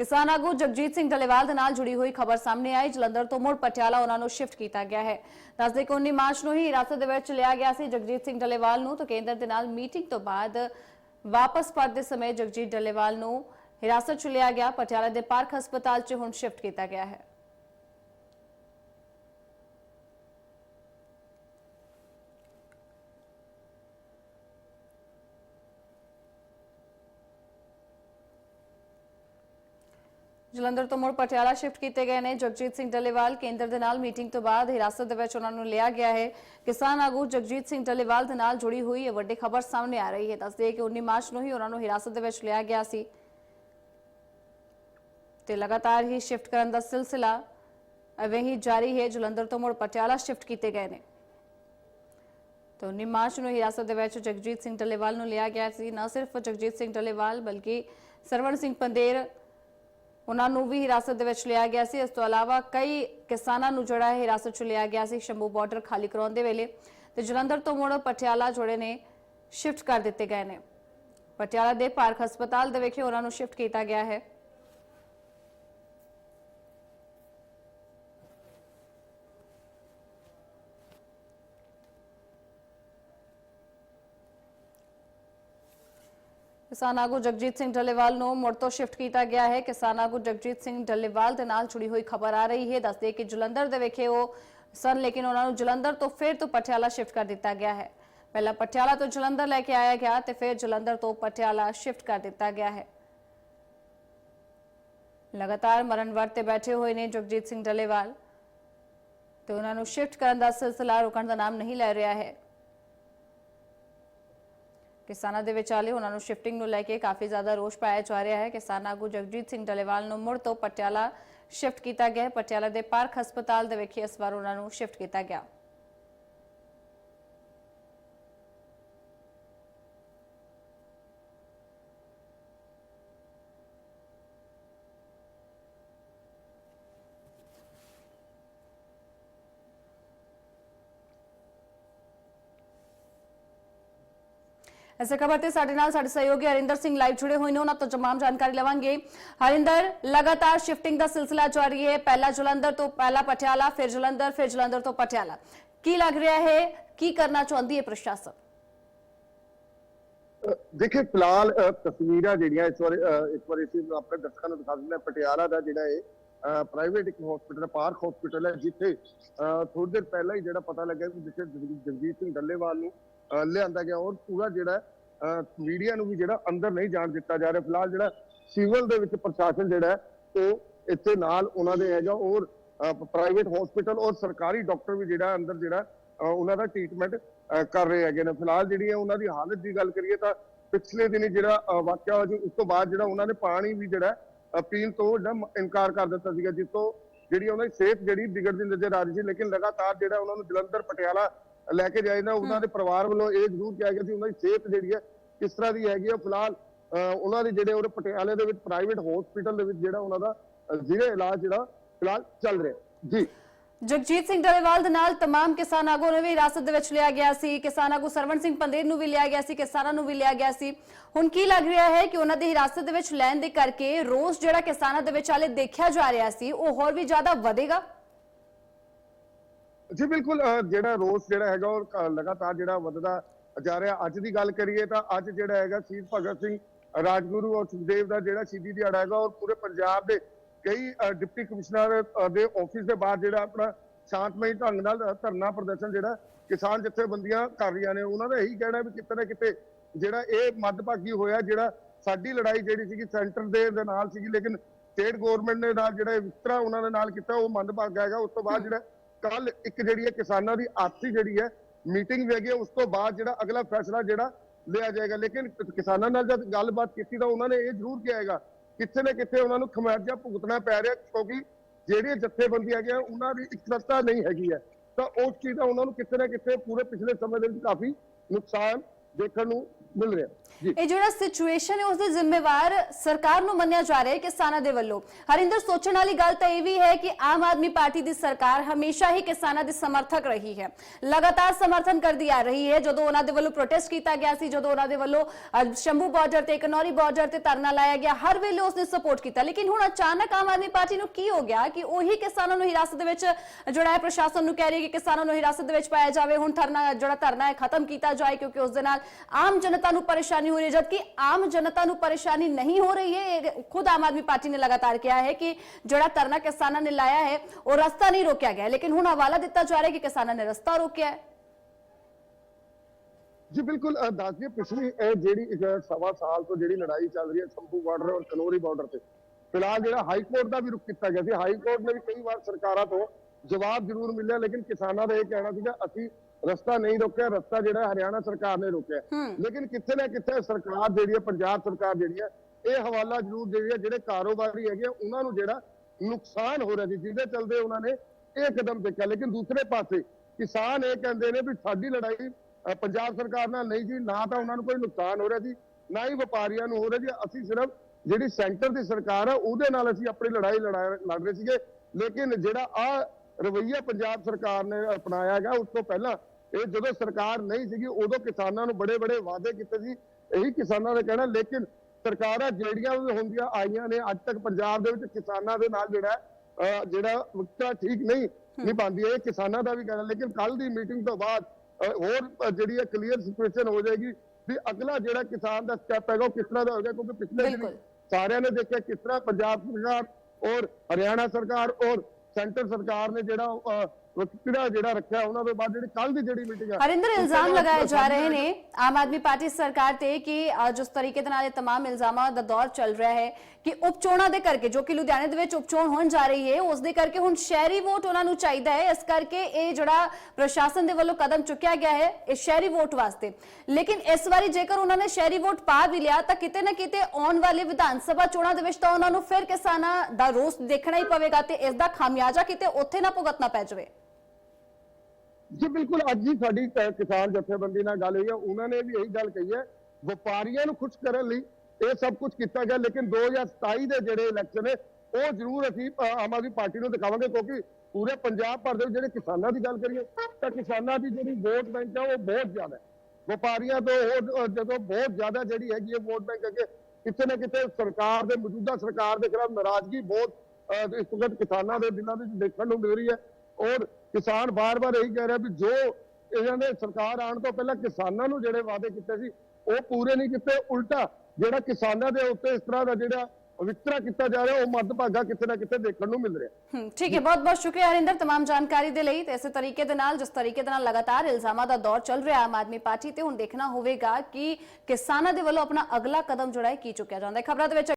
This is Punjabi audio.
ਕਿਸਾਨ ਆਗੂ ਜਗਜੀਤ ਸਿੰਘ ਢੱਲੇਵਾਲ ਦੇ ਨਾਲ ਜੁੜੀ ਹੋਈ ਖਬਰ ਸਾਹਮਣੇ ਆਈ। ਜਲੰਧਰ ਤੋਂ ਮੁੜ ਪਟਿਆਲਾ ਉਹਨਾਂ ਨੂੰ ਸ਼ਿਫਟ ਕੀਤਾ ਗਿਆ ਹੈ। ਦੱਸਦੇ ਕਿ 19 ਮਾਰਚ ਨੂੰ ਹੀ ਹਿਰਾਸਤ ਦੇ ਵਿੱਚ ਲਿਆ ਗਿਆ ਸੀ ਜਗਜੀਤ ਸਿੰਘ ਢੱਲੇਵਾਲ ਨੂੰ। ਤਾਂ ਕੇਂਦਰ ਦੇ ਨਾਲ ਮੀਟਿੰਗ ਤੋਂ ਬਾਅਦ ਵਾਪਸ ਪਰਦੇ ਸਮੇਂ ਜਗਜੀਤ ਢੱਲੇਵਾਲ ਨੂੰ ਹਿਰਾਸਤ 'ਚ ਲਿਆ ਗਿਆ। ਪਟਿਆਲਾ ਦੇ ਪਾਰਕ ਹਸਪਤਾਲ 'ਚ ਹੁਣ ਸ਼ਿਫਟ ਕੀਤਾ ਗਿਆ ਹੈ। ਜਲੰਧਰ ਤੋਂ ਮੁੜ ਪਟਿਆਲਾ ਸ਼ਿਫਟ ਕੀਤੇ ਗਏ ਨੇ। ਜਗਜੀਤ ਸਿੰਘ ਢੱਲੇਵਾਲ ਕੇਂਦਰ ਦੇ ਨਾਲ ਮੀਟਿੰਗ ਤੋਂ ਬਾਅਦ ਹਿਰਾਸਤ ਦੇ ਵਿੱਚ ਉਹਨਾਂ ਨੂੰ ਲਿਆ ਗਿਆ ਹੈ। ਕਿਸਾਨ ਆਗੂ ਜਗਜੀਤ ਸਿੰਘ ਢੱਲੇਵਾਲ ਦੇ ਨਾਲ ਜੁੜੀ ਹੋਈ ਇਹ ਵੱਡੀ ਖਬਰ ਸਾਹਮਣੇ ਆ ਰਹੀ ਹੈ। ਦੱਸਦੇ ਕਿ 19 ਮਾਰਚ ਨੂੰ ਹੀ ਉਹਨਾਂ ਨੂੰ ਹਿਰਾਸਤ ਦੇ ਵਿੱਚ ਲਿਆ ਗਿਆ ਸੀ। ਤੇ ਲਗਾਤਾਰ ਹੀ ਸ਼ਿਫਟ ਕਰਨ ਦਾ ਸਿਲਸਿਲਾ ਐਵੇਂ ਹੀ ਜਾਰੀ ਹੈ। ਜਲੰਧਰ ਤੋਂ ਮੁੜ ਪਟਿਆਲਾ ਸ਼ਿਫਟ ਕੀਤੇ ਗਏ ਨੇ। ਤੋਂ 19 ਮਾਰਚ ਨੂੰ ਹਿਰਾਸਤ ਦੇ ਵਿੱਚ ਜਗਜੀਤ ਸਿੰਘ ਢੱਲੇਵਾਲ ਨੂੰ ਲਿਆ ਗਿਆ ਸੀ। ਨਾ ਸਿਰਫ ਜਗਜੀਤ ਸਿੰਘ ਢੱਲੇਵਾਲ, ਬਲਕਿ ਸਰਵਣ ਸਿੰਘ ਪੰਦੇਰ ਉਹਨਾਂ ਨੂੰ ਵੀ ਹਿਰਾਸਤ ਦੇ ਵਿੱਚ ਲਿਆ ਗਿਆ ਸੀ। ਇਸ ਤੋਂ ਇਲਾਵਾ ਕਈ ਕਿਸਾਨਾਂ ਨੂੰ ਜਿਹੜਾ ਹੈ ਹਿਰਾਸਤ 'ਚ ਲਿਆ ਗਿਆ ਸੀ, ਸ਼ੰਭੂ ਬਾਰਡਰ ਖਾਲੀ ਕਰਾਉਣ ਦੇ ਵੇਲੇ। ਤੇ ਜਲੰਧਰ ਤੋਂ ਮੁੜ ਪਟਿਆਲਾ ਜੋੜੇ ਨੇ ਸ਼ਿਫਟ ਕਰ ਦਿੱਤੇ ਗਏ ਨੇ। ਪਟਿਆਲਾ ਦੇ ਪਾਰਕ ਹਸਪਤਾਲ ਦੇ ਵਿਖੇ ਉਹਨਾਂ ਨੂੰ ਸ਼ਿਫਟ ਕੀਤਾ ਗਿਆ ਹੈ। ਕਿਸਾਨ ਆਗੂ ਜਗਜੀਤ ਸਿੰਘ ਢੱਲੇਵਾਲ ਨੂੰ ਮੁੜ ਤੋਂ ਸ਼ਿਫਟ ਕੀਤਾ ਗਿਆ ਹੈ। ਕਿਸਾਨ ਆਗੂ ਜਗਜੀਤ ਸਿੰਘ ਢੱਲੇਵਾਲ ਦੇ ਨਾਲ ਜੁੜੀ ਹੋਈ ਖਬਰ ਆ ਰਹੀ ਹੈ। ਦੱਸਦੇ ਕਿ ਜਲੰਧਰ ਦੇ ਵਿਖੇ ਉਹ ਸਨ, ਲੇਕਿਨ ਉਹਨਾਂ ਨੂੰ ਜਲੰਧਰ ਤੋਂ ਫਿਰ ਤੋਂ ਪਟਿਆਲਾ ਸ਼ਿਫਟ ਕਰ ਦਿੱਤਾ ਗਿਆ ਹੈ। ਪਹਿਲਾਂ ਪਟਿਆਲਾ ਤੋਂ ਜਲੰਧਰ ਲੈ ਕੇ ਆਇਆ ਗਿਆ ਤੇ ਫਿਰ ਜਲੰਧਰ ਤੋਂ ਪਟਿਆਲਾ ਸ਼ਿਫਟ ਕਰ ਦਿੱਤਾ ਗਿਆ ਹੈ। ਲਗਾਤਾਰ ਮਰਨ ਵਰਤ ਤੇ ਬੈਠੇ ਹੋਏ ਨੇ ਜਗਜੀਤ ਸਿੰਘ ਢੱਲੇਵਾਲ। ਤੇ ਉਹਨਾਂ ਨੂੰ ਸ਼ਿਫਟ ਕਰਨ ਦਾ ਸਿਲਸਿਲਾ ਰੁਕਣ ਦਾ ਨਾਮ ਨਹੀਂ ਲੈ ਰਿਹਾ ਹੈ। ਕਿਸਾਨਾਂ ਦੇ ਵਿਚਾਲੇ ਉਹਨਾਂ ਨੂੰ ਸ਼ਿਫਟਿੰਗ ਨੂੰ ਲੈ ਕੇ ਕਾਫੀ ਜ਼ਿਆਦਾ ਰੋਸ਼ ਪਾਇਆ ਜਾ ਰਿਹਾ ਹੈ। ਕਿਸਾਨ ਆਗੂ ਜਗਜੀਤ ਸਿੰਘ ਢੱਲੇਵਾਲ ਨੂੰ ਮੁੜ ਤੋਂ ਪਟਿਆਲਾ ਸ਼ਿਫਟ ਕੀਤਾ ਗਿਆ ਪਟਿਆਲਾ ਦੇ ਪਾਰਕ ਹਸਪਤਾਲ ਦੇ ਵਿਖੇ ਇਸ ਵਾਰ ਉਹਨਾਂ ਨੂੰ ਸ਼ਿਫਟ ਕੀਤਾ ਗਿਆ। ਐਸੇ ਖਬਰ ਤੇ ਸਾਡੇ ਨਾਲ ਸਾਡੇ ਸਹਿਯੋਗੀ ਹਰਿੰਦਰ ਸਿੰਘ ਲਾਈਵ ਜੁੜੇ ਹੋਏ ਨੇ ਉਹਨਾਂ ਤੋਂ ਤਮਾਮ ਜਾਣਕਾਰੀ ਲਵਾਂਗੇ ਹਰਿੰਦਰ ਲਗਾਤਾਰ ਸ਼ਿਫਟਿੰਗ ਦਾ ਸਿਲਸਿਲਾ ਜਾਰੀ ਹੈ ਪਹਿਲਾ ਜਲੰਧਰ ਤੋਂ ਪਹਿਲਾ ਪਟਿਆਲਾ ਫਿਰ ਜਲੰਧਰ ਫਿਰ ਜਲੰਧਰ ਤੋਂ ਪਟਿਆਲਾ ਕੀ ਲੱਗ ਰਿਹਾ ਹੈ ਕੀ ਕਰਨਾ ਚਾਹੁੰਦੀ ਹੈ ਪ੍ਰਸ਼ਾਸਨ ਦੇਖੇ ਫਿਲਹਾਲ ਤਸਵੀਰਾਂ ਜਿਹੜੀਆਂ ਇਸ ਵਾਰ ਇਸ ਵਾਰ ਇਸ ਨੂੰ ਆਪਣੇ ਦਰਸ਼ਕਾਂ ਨੂੰ ਦਿਖਾ ਦਿੰਦੇ ਪਟਿਆਲਾ ਦਾ ਜਿਹੜਾ ਇਹ ਪ੍ਰਾਈਵੇਟ ਇੱਕ ਹਸਪੀਟਲ ਪਾਰਕ ਹਸਪੀਟਲ ਹੈ ਜਿੱਥੇ ਥੋੜੀ ਦੇਰ ਪਹਿਲਾਂ ਹੀ ਜਿਹੜਾ ਪਤਾ ਲੱਗਾ ਕਿ ਜਿੱਥੇ ਜਗਜੀਤ ਸਿੰਘ ਡੱਲੇਵਾਲ ਨੂੰ ਲਿਆਂਦਾ ਗਿਆ। ਔਰ ਪੂਰਾ ਜਿਹੜਾ ਮੀਡੀਆ ਨੂੰ ਵੀ ਜਿਹੜਾ ਅੰਦਰ ਨਹੀਂ ਜਾਣ ਦਿੱਤਾ ਜਾ ਰਿਹਾ। ਫਿਲਹਾਲ ਜਿਹੜਾ ਸਿਵਲ ਦੇ ਵਿੱਚ ਪ੍ਰਸ਼ਾਸਨ ਜਿਹੜਾ ਹੈ, ਉਹ ਇੱਥੇ ਨਾਲ ਉਹਨਾਂ ਦੇ ਹੈਗਾ। ਔਰ ਪ੍ਰਾਈਵੇਟ ਹਸਪੀਟਲ ਔਰ ਸਰਕਾਰੀ ਡਾਕਟਰ ਵੀ ਜਿਹੜਾ ਅੰਦਰ ਜਿਹੜਾ ਉਹਨਾਂ ਦਾ ਟ੍ਰੀਟਮੈਂਟ ਕਰ ਰਹੇ ਹੈਗੇ ਨੇ। ਫਿਲਹਾਲ ਜਿਹੜੀ ਹੈ ਉਹਨਾਂ ਦੀ ਹਾਲਤ ਦੀ ਗੱਲ ਕਰੀਏ ਤਾਂ ਪਿਛਲੇ ਦਿਨੀ ਜਿਹੜਾ ਵਾਕਿਆ ਹੋਇਆ ਸੀ ਉਸ ਤੋਂ ਬਾਅਦ ਜਿਹੜਾ ਉਹਨਾਂ ਨੇ ਪਾਣੀ ਵੀ ਜਿਹੜਾ ਪੀਣ ਤੋਂ ਜਿਹੜਾ ਇਨਕਾਰ ਕਰ ਦਿੱਤਾ ਸੀਗਾ ਜਿਸ ਤੋਂ ਜਿਹੜੀ ਉਹਨਾਂ ਦੀ ਸਿਹਤ ਜਿਹੜੀ ਵਿਗੜਦੀ ਨਜ਼ਰ ਆ ਰਹੀ ਸੀ ਲੇਕਿਨ ਲਗਾਤਾਰ ਜਿਹੜਾ ਉਹਨਾਂ ਨੂੰ ਜਲੰਧਰ ਪਟਿਆਲਾ ਲੈ ਕੇ ਜਾਏ ਨਾ ਉਹਨਾਂ ਦੇ ਪਰਿਵਾਰ ਵੱਲੋਂ ਇਹ ਜ਼ਰੂਰ ਕਿਹਾ ਗਿਆ ਸੀ ਉਹਨਾਂ ਦੀ ਸਿਹਤ ਜਿਹੜੀ ਹੈ ਕਿਸ ਤਰ੍ਹਾਂ ਦੀ ਹੈਗੀ ਹੈ ਫਿਲਹਾਲ ਅ, ਉਹਨਾਂ ਦੇ ਜਿਹੜੇ ਉਹ ਪਟਿਆਲੇ ਦੇ ਵਿੱਚ ਪ੍ਰਾਈਵੇਟ ਹਸਪੀਟਲ ਦੇ ਵਿੱਚ ਜਿਹੜਾ ਉਹਨਾਂ ਦਾ ਅ, ਜ਼ਿਲ੍ਹਾ ਇਲਾਜ ਜਿਹੜਾ ਫਿਲਹਾਲ ਚੱਲ ਰਿਹਾ ਜੀ ਜਗਜੀਤ ਸਿੰਘ ਢੱਲੇਵਾਲ ਦੇ ਨਾਲ तमाम ਕਿਸਾਨ ਆਗੂ ਨੂੰ ਵੀ ਹਿਰਾਸਤ ਦੇ ਵਿੱਚ ਲਿਆ ਗਿਆ ਸੀ ਕਿਸਾਨ ਆਗੂ ਸਰਵਣ ਸਿੰਘ ਪੰਦੇਰ ਨੂੰ ਵੀ ਲਿਆ ਗਿਆ ਸੀ ਕਿਸਾਨਾਂ ਨੂੰ ਵੀ ਲਿਆ ਗਿਆ ਸੀ ਹੁਣ ਕੀ ਲੱਗ ਰਿਹਾ ਹੈ ਕਿ ਉਹਨਾਂ ਦੀ ਹਿਰਾਸਤ ਦੇ ਵਿੱਚ ਲੈਣ ਦੇ ਕਰਕੇ ਰੋਸ ਜਿਹੜਾ ਕਿਸਾਨਾਂ ਦੇ ਵਿਚਾਲੇ ਦੇਖਿਆ ਜਾ ਰਿਹਾ ਸੀ ਉਹ ਹੋਰ ਵੀ ਜ਼ਿਆਦਾ ਵਧੇਗਾ ਜੀ, ਬਿਲਕੁਲ ਜਿਹੜਾ ਰੋਸ ਜਿਹੜਾ ਹੈਗਾ ਉਹ ਲਗਾਤਾਰ ਜਿਹੜਾ ਵੱਧਦਾ ਜਾ ਰਿਹਾ। ਅੱਜ ਦੀ ਗੱਲ ਕਰੀਏ ਤਾਂ ਅੱਜ ਜਿਹੜਾ ਹੈਗਾ ਸ਼ਹੀਦ ਭਗਤ ਸਿੰਘ ਰਾਜਗੁਰੂ ਔਰ ਸੁਖਦੇਵ ਦਾ ਜਿਹੜਾ ਸ਼ਹੀਦੀ ਦਿਹਾੜਾ ਹੈਗਾ ਔਰ ਪੂਰੇ ਪੰਜਾਬ ਦੇ ਕਈ ਡਿਪਟੀ ਕਮਿਸ਼ਨਰ ਦੇ ਆਫਿਸ ਦੇ ਬਾਹਰ ਜਿਹੜਾ ਆਪਣਾ ਸ਼ਾਂਤਮਈ ਢੰਗ ਨਾਲ ਧਰਨਾ ਪ੍ਰਦਰਸ਼ਨ ਜਿਹੜਾ ਕਿਸਾਨ ਜਥੇਬੰਦੀਆਂ ਕਰ ਰਹੀਆਂ ਨੇ। ਉਹਨਾਂ ਦਾ ਇਹੀ ਕਹਿਣਾ ਵੀ ਕਿਤੇ ਨਾ ਕਿਤੇ ਜਿਹੜਾ ਇਹ ਮੱਦਭਾਗੀ ਹੋਇਆ, ਜਿਹੜਾ ਸਾਡੀ ਲੜਾਈ ਜਿਹੜੀ ਸੀਗੀ ਸੈਂਟਰ ਦੇ ਨਾਲ ਸੀਗੀ, ਲੇਕਿਨ ਸਟੇਟ ਗਵਰਨਮੈਂਟ ਨੇ ਨਾਲ ਜਿਹੜਾ ਇਸ ਤਰ੍ਹਾਂ ਉਹਨਾਂ ਦੇ ਨਾਲ ਕੀਤਾ, ਉਹ ਮੰਦਭਾਗਾ ਹੈਗਾ। ਉਸ ਤੋਂ ਬਾਅਦ ਜਿਹੜਾ ਕੱਲ ਇੱਕ ਜਿਹੜੀ ਹੈ ਕਿਸਾਨਾਂ ਦੀ ਆਪਸੀ ਜਿਹੜੀ ਹੈ ਮੀਟਿੰਗ ਵੀ ਹੈਗੀ ਉਸ ਤੋਂ ਬਾਅਦ ਜਿਹੜਾ ਅਗਲਾ ਫੈਸਲਾ ਜਿਹੜਾ ਲਿਆ ਜਾਏਗਾ। ਲੇਕਿਨ ਕਿਸਾਨਾਂ ਨਾਲ ਜਦ ਗੱਲਬਾਤ ਕੀਤੀ ਤਾਂ ਉਹਨਾਂ ਨੇ ਇਹ ਜ਼ਰੂਰ ਕਿਹਾ ਹੈਗਾ, ਕਿੱਥੇ ਨਾ ਕਿੱਥੇ ਉਹਨਾਂ ਨੂੰ ਖਮਿਆਜਾ ਭੁਗਤਣਾ ਪੈ ਰਿਹਾ, ਕਿਉਂਕਿ ਜਿਹੜੀਆਂ ਜਥੇਬੰਦੀਆਂ ਹੈਗੀਆਂ, ਉਹਨਾਂ ਦੀ ਇਕਰਤਾ ਨਹੀਂ ਹੈਗੀ ਹੈ। ਤਾਂ ਉਸ ਚੀਜ਼ ਦਾ ਉਹਨਾਂ ਨੂੰ ਕਿਤੇ ਨਾ ਕਿਤੇ ਪੂਰੇ ਪਿਛਲੇ ਸਮੇਂ ਦੇ ਵਿੱਚ ਕਾਫੀ ਨੁਕਸਾਨ ਦੇਖਣ ਨੂੰ ਮਿਲ ਰਿਹਾ। ਇਹ ਜਿਹੜਾ ਸਿਚੁਏਸ਼ਨ ਹੈ ਉਸ ਦੇ ਜ਼ਿੰਮੇਵਾਰ ਸਰਕਾਰ ਨੂੰ ਮੰਨਿਆ ਜਾ ਰਿਹਾ ਹੈ ਕਿਸਾਨਾਂ ਦੇ ਵੱਲੋਂ। ਹਰਿੰਦਰ, ਸੋਚਣ ਵਾਲੀ ਗੱਲ ਤਾਂ ਇਹ ਵੀ ਹੈ ਕਿ ਆਮ ਆਦਮੀ ਪਾਰਟੀ ਦੀ ਸਰਕਾਰ ਹਮੇਸ਼ਾ ਹੀ ਕਿਸਾਨਾਂ ਦੀ ਸਮਰਥਕ ਰਹੀ ਹੈ। ਲਗਾਤਾਰ ਸਮਰਥਨ ਕਰਦੀ ਆ ਰਹੀ ਹੈ। ਜਦੋਂ ਉਹਨਾਂ ਦੇ ਵੱਲੋਂ ਪ੍ਰੋਟੈਸਟ ਕੀਤਾ ਗਿਆ ਸੀ, ਜਦੋਂ ਉਹਨਾਂ ਦੇ ਵੱਲੋਂ ਸ਼ੰਭੂ ਬਾਰਡਰ ਤੇ, ਕਨੌਰੀ ਬਾਰਡਰ ਤੇ ਧਰਨਾ ਲਾਇਆ ਗਿਆ, ਹਰ ਵੇਲੇ ਉਸਨੇ ਸਪੋਰਟ ਕੀਤਾ। ਲੇਕਿਨ ਹੁਣ ਅਚਾਨਕ ਆਮ ਆਦਮੀ ਪਾਰਟੀ ਨੂੰ ਕੀ ਹੋ ਗਿਆ ਕਿ ਉਹੀ ਕਿਸਾਨਾਂ ਨੂੰ ਹਿਰਾਸਤ ਦੇ ਵਿੱਚ, ਜਿਹੜਾ ਹੈ ਪ੍ਰਸ਼ਾਸਨ ਨੂੰ ਕਹਿ ਰਹੀ ਹੈ ਕਿ ਕਿਸਾਨਾਂ ਨੂੰ ਹਿਰਾਸਤ ਦੇ ਵਿੱਚ ਪਾਇਆ ਜਾਵੇ। ਹੁਣ ਧਰਨਾ, ਜਿਹੜਾ ਧਰਨਾ ਹੈ, ਖਤਮ ਕੀਤਾ ਜਾਏ, ਕਿਉਂਕਿ ਉਸ ਦੇ ਨਾਲ ਆਮ ਜਨਤਾ ਨੂੰ ਪਰੇਸ਼ਾਨੀ ਹੋ ਰਹੀ ਹੈ ਜਦਕਿ ਆਮ ਜਨਤਾ ਨੂੰ ਪਰੇਸ਼ਾਨੀ ਨਹੀਂ ਹੋ ਰਹੀ ਹੈ ਇਹ ਖੁਦ ਆਮ ਆਦਮੀ ਪਾਰਟੀ ਨੇ ਲਗਾਤਾਰ ਕਿਹਾ ਹੈ ਕਿ ਜਿਹੜਾ ਧਰਨਾ ਕਿਸਾਨਾਂ ਨੇ ਲਾਇਆ ਹੈ ਉਹ ਰਸਤਾ ਨਹੀਂ ਰੋਕਿਆ ਗਿਆ ਲੇਕਿਨ ਹੁਣ ਹਵਾਲਾ ਦਿੱਤਾ ਜਾ ਰਿਹਾ ਹੈ ਕਿ ਕਿਸਾਨਾਂ ਨੇ ਰਸਤਾ ਰੋਕਿਆ ਹੈ ਜੀ ਬਿਲਕੁਲ ਅ, ਦੱਸ ਦਈਏ ਪਿਛਲੀ ਇਹ ਜਿਹੜੀ ਇੱਕ ਸਵਾ ਸਾਲ ਤੋਂ ਜਿਹੜੀ ਲੜਾਈ ਚੱਲ ਰਹੀ ਹੈ ਸ਼ੰਭੂ ਬਾਰਡਰ ਔਰ ਕਨੋਰੀ ਬਾਰਡਰ ਤੇ ਫਿਲਹਾਲ ਜਿਹੜਾ ਹਾਈ ਕੋਰਟ ਦਾ ਵੀ ਰੁਕ ਕੀਤਾ ਗਿਆ ਸੀ ਹਾਈ ਕੋਰਟ ਨੇ ਵੀ ਕਈ ਵਾਰ ਸਰਕਾਰਾਂ ਤੋਂ ਜਵਾਬ ਜ਼ਰੂਰ ਮਿਲਿਆ ਲੇਕਿਨ ਰਸਤਾ ਨਹੀਂ ਰੋਕਿਆ ਰਸਤਾ ਜਿਹੜਾ ਹਰਿਆਣਾ ਸਰਕਾਰ ਨੇ ਰੋਕਿਆ। ਲੇਕਿਨ ਕਿੱਥੇ ਨਾ ਕਿੱਥੇ ਸਰਕਾਰ ਜਿਹੜੀ ਹੈ ਪੰਜਾਬ ਸਰਕਾਰ ਜਿਹੜੀ ਹੈ ਇਹ ਹਵਾਲਾ ਜ਼ਰੂਰ ਦੇ ਰਹੀ ਹੈ ਜਿਹੜੇ ਕਾਰੋਬਾਰੀ ਹੈਗੇ ਆ, ਉਹਨਾਂ ਨੂੰ ਜਿਹੜਾ ਨੁਕਸਾਨ ਹੋ ਰਿਹਾ ਸੀ ਜਿਹਦੇ ਚਲਦੇ ਉਹਨਾਂ ਨੇ ਇਹ ਕਦਮ ਚੁੱਕਿਆ। ਲੇਕਿਨ ਦੂਸਰੇ ਪਾਸੇ ਕਿਸਾਨ ਇਹ ਕਹਿੰਦੇ ਨੇ ਵੀ ਸਾਡੀ ਲੜਾਈ ਪੰਜਾਬ ਸਰਕਾਰ ਨਾਲ ਨਹੀਂ ਜੀ ਨਾ ਤਾਂ ਉਹਨਾਂ ਨੂੰ ਕੋਈ ਨੁਕਸਾਨ ਹੋ ਰਿਹਾ ਸੀ ਨਾ ਹੀ ਵਪਾਰੀਆਂ ਨੂੰ ਹੋ ਰਿਹਾ ਜੀ ਅਸੀਂ ਸਿਰਫ ਜਿਹੜੀ ਸੈਂਟਰ ਦੀ ਸਰਕਾਰ ਹੈ ਉਹਦੇ ਨਾਲ ਅਸੀਂ ਆਪਣੀ ਲੜਾਈ ਲੜਾ- ਲੜ ਰਹੇ ਸੀਗੇ। ਲੇਕਿਨ ਜਿਹੜਾ ਆ ਰਵਈਆ ਪੰਜਾਬ ਸਰਕਾਰ ਨੇ ਅਪਣਾਇਆ ਹੈਗਾ ਉਸ ਤੋਂ ਪਹਿਲਾਂ ਇਹ ਜਦੋਂ ਸਰਕਾਰ ਨਹੀਂ ਸੀਗੀ ਉਦੋਂ ਕਿਸਾਨਾਂ ਨੂੰ ਬੜੇ ਬੜੇ ਵਾਅਦੇ ਕੀਤੇ ਸੀ। ਇਹੀ ਕਿਸਾਨਾਂ ਦਾ ਕਹਿਣਾ ਲੇਕਿਨ ਸਰਕਾਰਾਂ ਜਿਹੜੀਆਂ ਵੀ ਹੁੰਦੀਆਂ ਆਈਆਂ ਨੇ ਅੱਜ ਤੱਕ ਪੰਜਾਬ ਦੇ ਵਿੱਚ ਕਿਸਾਨਾਂ ਦੇ ਨਾਲ ਜਿਹੜਾ ਜਿਹੜਾ ਵਕਤਾ ਠੀਕ ਨਹੀਂ ਨਿਭਾਉਂਦੀ ਹੈ ਇਹ ਕਿਸਾਨਾਂ ਦਾ ਵੀ ਕਹਿਣਾ। ਲੇਕਿਨ ਕੱਲ ਦੀ ਮੀਟਿੰਗ ਤੋਂ ਬਾਅਦ ਹੋਰ ਜਿਹੜੀ ਹੈ ਕਲੀਅਰ ਸਿਚੁਏਸ਼ਨ ਹੋ ਜਾਏਗੀ ਵੀ ਅਗਲਾ ਜਿਹੜਾ ਕਿਸਾਨ ਦਾ ਸਟੈਪ ਹੈਗਾ ਉਹ ਕਿਸ ਤਰ੍ਹਾਂ ਦਾ ਹੋਏਗਾ? ਕਿਉਂਕਿ ਪਿਛਲੇ। ਸਾਰਿਆਂ ਨੇ ਦੇਖਿਆ ਕਿਸ ਤਰ੍ਹਾਂ ਪੰਜਾਬ ਸਰਕਾਰ ਔਰ ਹਰਿਆਣਾ ਸਰਕਾਰ ਔਰ ਸੈਂਟਰ ਸਰਕਾਰ ਨੇ ਜਿਹੜਾ ਵਕੀਰਾ ਜਿਹੜਾ ਰੱਖਿਆ ਉਹਨਾਂ ਤੋਂ ਬਾਅਦ ਜਿਹੜੀ ਕੱਲ ਦੀ ਜਿਹੜੀ ਮੀਟਿੰਗ ਹੈ ਹਰਿੰਦਰ ਉਸ ਤੋਂ ਇਲਜ਼ਾਮ ਬਾਅਦ ਲਗਾਏ ਜਾ ਰਹੇ ਸਾਡੀ ਨੇ ਆਮ ਆਦਮੀ ਪਾਰਟੀ ਸਰਕਾਰ ਤੇ ਕਿ ਅ, ਜਿਸ ਤਰੀਕੇ ਦੇ ਨਾਲ ਇਹ तमाम ਇਲਜ਼ਾਮਾਂ ਦਾ ਦੌਰ ਚੱਲ ਰਿਹਾ ਹੈ ਕਿ ਉਪਚੋਣਾਂ ਦੇ ਕਰਕੇ ਜੋ ਕਿ ਲੁਧਿਆਣੇ ਦੇ ਵਿੱਚ ਉਪਚੋਣ ਹੋਣ ਜਾ ਰਹੀ ਹੈ ਉਸ ਦੇ ਕਰਕੇ ਹੁਣ ਸ਼ਹਿਰੀ ਵੋਟ ਉਹਨਾਂ ਨੂੰ ਚਾਹੀਦਾ ਹੈ ਇਸ ਕਰਕੇ ਇਹ ਜਿਹੜਾ ਪ੍ਰਸ਼ਾਸਨ ਦੇ ਵੱਲੋਂ ਕਦਮ ਚੁੱਕਿਆ ਗਿਆ ਹੈ ਇਹ ਸ਼ਹਿਰੀ ਵੋਟ ਵਾਸਤੇ ਲੇਕਿਨ ਇਸ ਵਾਰੀ ਜੇਕਰ ਉਹਨਾਂ ਨੇ ਸ਼ਹਿਰੀ ਵੋਟ ਪਾ ਵੀ ਲਿਆ ਤਾਂ ਕਿਤੇ ਨਾ ਕਿਤੇ ਆਉਣ ਵਾਲੀ ਵਿਧਾਨ ਸਭਾ ਚੋਣਾਂ ਦੇ ਵਿੱਚ ਤਾਂ ਉਹਨਾਂ ਨੂੰ ਫਿਰ ਕਿਸਾਨਾਂ ਦਾ ਰੋਸ ਦੇਖਣਾ ਹੀ ਪਵੇਗਾ ਤੇ ਇਸ ਦਾ ਖਾਮਿਆਜਾ ਕਿਤੇ ਉੱਥੇ ਨਾ ਭੁਗਤਣਾ ਪੈ ਜਾਵੇ ਜੀ ਬਿਲਕੁਲ ਅੱਜ ਹੀ ਸਾਡੀ ਕ- ਕਿਸਾਨ ਜਥੇਬੰਦੀ ਨਾਲ ਗੱਲ ਹੋਈ ਹੈ। ਉਹਨਾਂ ਨੇ ਵੀ ਇਹੀ ਗੱਲ ਕਹੀ ਹੈ ਵਪਾਰੀਆਂ ਨੂੰ ਖੁਸ਼ ਕਰਨ ਲਈ ਇਹ ਸਭ ਕੁਝ ਕੀਤਾ ਗਿਆ ਲੇਕਿਨ 2027 ਦੇ ਜਿਹੜੇ ਇਲੈਕਸ਼ਨ ਨੇ ਉਹ ਜ਼ਰੂਰ ਅਸੀਂ ਅ, ਆਮ ਆਦਮੀ ਪਾਰਟੀ ਨੂੰ ਦਿਖਾਵਾਂਗੇ ਕਿਉਂਕਿ ਪੂਰੇ ਪੰਜਾਬ ਭਰ ਦੇ ਵਿੱਚ ਜਿਹੜੇ ਕਿਸਾਨਾਂ ਦੀ ਗੱਲ ਕਰੀਏ ਤਾਂ ਕਿਸਾਨਾਂ ਦੀ ਜਿਹੜੀ ਵੋਟ ਬੈਂਕ ਹੈ ਉਹ ਬਹੁਤ ਜ਼ਿਆਦਾ ਹੈ। ਵਪਾਰੀਆਂ ਤੋਂ ਉਹ ਅ, ਜਦੋਂ ਬਹੁਤ ਜ਼ਿਆਦਾ ਜਿਹੜੀ ਹੈਗੀ ਹੈ ਵੋਟ ਬੈਂਕ ਅੱਗੇ ਕਿਤੇ ਨਾ ਕਿਤੇ ਸਰਕਾਰ ਦੇ ਮੌਜੂਦਾ ਸਰਕਾਰ ਦੇ ਖਿਲਾਫ ਨਾਰਾਜ਼ਗੀ ਬਹੁਤ ਅ, ਇਸ ਵਕਤ ਕਿਸਾਨਾਂ ਦੇ ਦਿਲਾਂ ਵਿੱਚ ਦੇਖਣ ਨੂੰ ਮਿਲ ਰਹੀ ਹੈ। ਔਰ ਕਿਸਾਨ ਬਾਰ-ਬਾਰ ਇਹੀ ਕਹਿ ਰਿਹਾ ਵੀ ਜੋ ਇਹਨਾਂ ਨੇ ਸਰਕਾਰ ਆਉਣ ਤੋਂ ਪਹਿਲਾਂ ਕਿਸਾਨਾਂ ਨੂੰ ਜਿਹੜੇ ਵਾਅਦੇ ਕੀਤੇ ਸੀ ਉਹ ਪੂਰੇ ਨਹੀਂ ਕੀਤੇ ਉਲਟਾ ਜਿਹੜਾ ਕਿਸਾਨਾਂ ਦੇ ਉੱਤੇ ਇਸ ਤਰ੍ਹਾਂ ਦਾ ਜਿਹੜਾ ਵਿਤਕਰਾ ਕੀਤਾ ਜਾ ਰਿਹਾ ਉਹ ਮੱਧਭਾਗਾ ਕਿਤੇ ਨਾ ਕਿਤੇ ਦੇਖਣ ਨੂੰ ਮਿਲ ਰਿਹਾ ਹਮ, ਠੀਕ ਹੈ ਬਹੁਤ ਬਹੁਤ ਸ਼ੁਕਰੀਆ ਹਰਿੰਦਰ तमाम ਜਾਣਕਾਰੀ ਦੇ ਲਈ ਤੇ ਇਸੇ ਤਰੀਕੇ ਦੇ ਨਾਲ ਜਿਸ ਤਰੀਕੇ ਦੇ ਨਾਲ ਲਗਾਤਾਰ ਇਲਜ਼ਾਮਾਂ ਦਾ ਦੌਰ ਚੱਲ ਰਿਹਾ ਆਮ ਆਦਮੀ ਪਾਰਟੀ ਤੇ ਹੁਣ ਦੇਖਣਾ ਹੋਵੇਗਾ ਕਿ ਕਿਸਾਨਾਂ ਦੇ ਵੱਲੋਂ ਆਪਣਾ ਅਗਲਾ ਕਦਮ ਜਿਹੜਾ ਹੈ ਕੀ ਚੁੱਕਿਆ ਜਾਂਦਾ ਹੈ ਖਬਰਾਂ ਦੇ ਵਿੱਚ